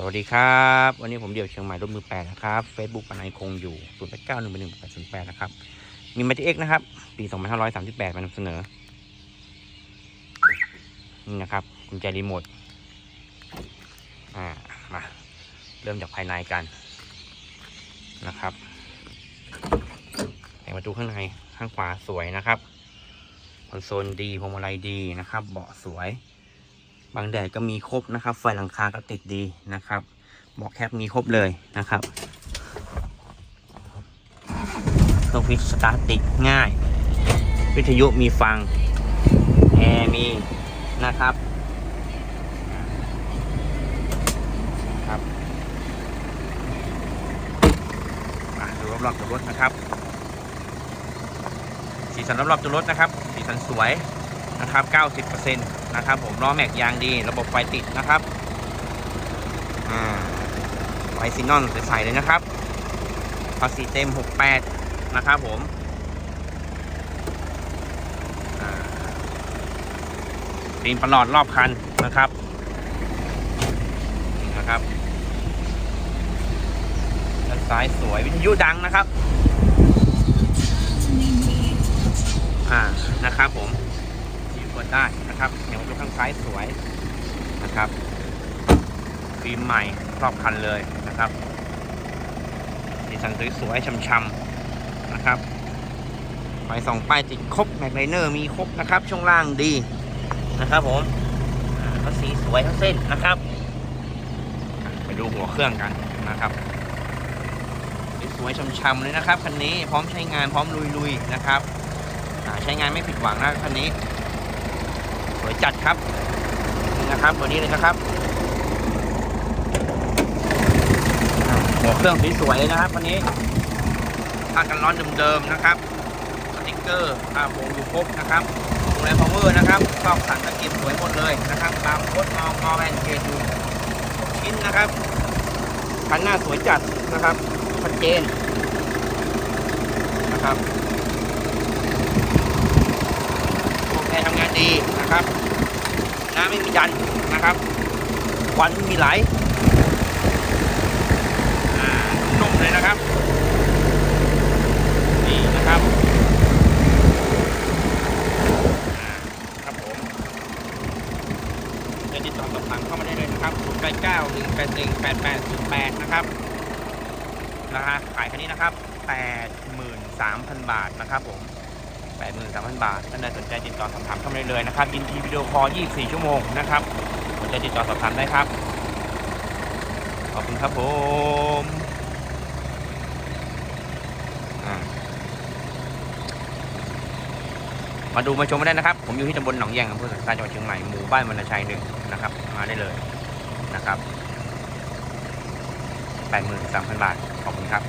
สวัสดีครับ วันนี้ผมเดี่ยวเชียงใหม่รถมือแปดนะครับเฟซบุ๊กปนัยคงอยู่ศูนย์แปดเก้าหนึ่งแปดหนึ่งแปดศูนย์แปดนะครับ มีมาติเอ็กนะครับ ปีสองพันห้าร้อยสามสิบแปดมานำเสนอ นี่นะครับกุญแจรีโมท อ่า มา เริ่มจากภายในกันนะครับแผงประตูข้างในข้างขวาสวยนะครับ คอนโซลดีพวงมาลัยดีนะครับ เบาะสวย บางแดดก็มีครบนะครับ ไฟหลังคาก็ติดดีนะครับเบอกแคปมีครบเลยนะครับเครื่องฟิสตาร์ทติดง่าย วิทยุมีฟัง แอร์มีนะครับครับมาดูรอบๆตัวรถนะครับ สีสันรอบๆตัวรถนะครับ สีสันสวย นะครับ 90%นะครับผมล้อแม็กยางดี ระบบไฟติดนะครับไฟซีนอนใสๆเลยนะครับภาษีเต็ม 68 นะครับผมปีนประหลอดรอบคันนะครับนะครับด้านซ้ายสวยวิทยุดังนะครับ อ่า นะครับผม ได้นะครับแนวดูข้างซ้ายสวยนะครับฟิล์มใหม่รอบคันเลยนะครับสีสันสวยๆช่ำๆนะครับไฟสองป้ายติดครบแม็กไลเนอร์มีครบนะครับ ช่วงล่างดีนะครับผมอ่าก็สีสวยทั้งเส้นนะครับ ไปดูหัวเครื่องกันนะครับสวยๆช่ำๆเลยนะครับคันนี้พร้อมใช้งานพร้อมลุยๆนะครับใช้งานไม่ผิดหวังนะคันนี้ วยจัดครับนี่นะครับตัวนี้เลยนะครับอ่าหัวเครื่องสวยๆเลยนะครับคันนี้ผ้ากันร้อนเดิมๆนะครับสติ๊กเกอร์ผ้าโปงอยู่ครบนะครับโรงแรมพาวเวอร์นะครับซอกสันตะกียบสวยหมดเลยนะครับตามโคดมองมอแวนเกตอยู่ชิ้นนะครับคันหน้าสวยจัดนะครับชัดเจนนะครับโอเคทำงานดี นะครับน้ำไม่มีดันนะครับควันมีไหลนุ่มเลยนะครับ นี่นะครับครับผมจะติดต่อสอบถามเข้ามาได้เลยนะครับ0 8 9 1 8 1 8 8 0 8 นะครับราคาขายคันนี้นะครับ 83,000 บาทนะครับผม 83,000 บาทท่านใดสนใจติดต่อสอบถามเข้ามาได้เลยนะครับยินดีวิดีโอคอล 24 ชั่วโมงนะครับสนใจติดต่อสอบถามได้ครับ ขอบคุณครับผมมาดูมาชมมาได้นะครับ ผมอยู่ที่ตำบลหนองแยงอำเภอสันทรายจังหวัดเชียงใหม่หมู่บ้านมรณชัยหนึ่งนะครับ มาได้เลยนะครับ 83,000 บาท ขอบคุณครับ